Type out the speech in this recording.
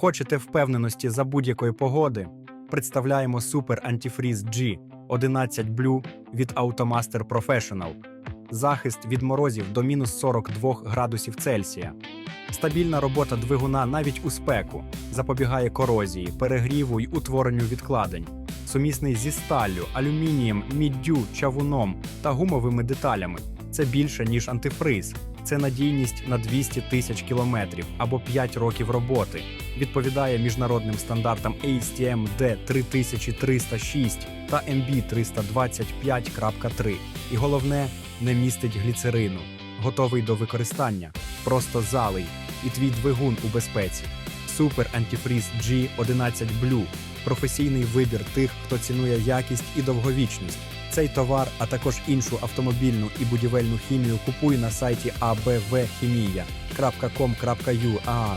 Хочете впевненості за будь-якої погоди? Представляємо Super Antifreeze G 11 Blue від Automaster Professional. Захист від морозів до мінус 42 градусів Цельсія. Стабільна робота двигуна навіть у спеку запобігає корозії, перегріву й утворенню відкладень. Сумісний зі сталлю, алюмінієм, міддю, чавуном та гумовими деталями. Це більше ніж антифриз. Це надійність на 200 тисяч кілометрів або 5 років роботи. Відповідає міжнародним стандартам ASTM D3306 та MB 325.3. І головне, не містить гліцерину. Готовий до використання. Просто залий. І твій двигун у безпеці. Супер антифріз G11 Blue професійний вибір тих, хто цінує якість і довговічність. Цей товар, а також іншу автомобільну і будівельну хімію купуй на сайті abvchimia.com.ua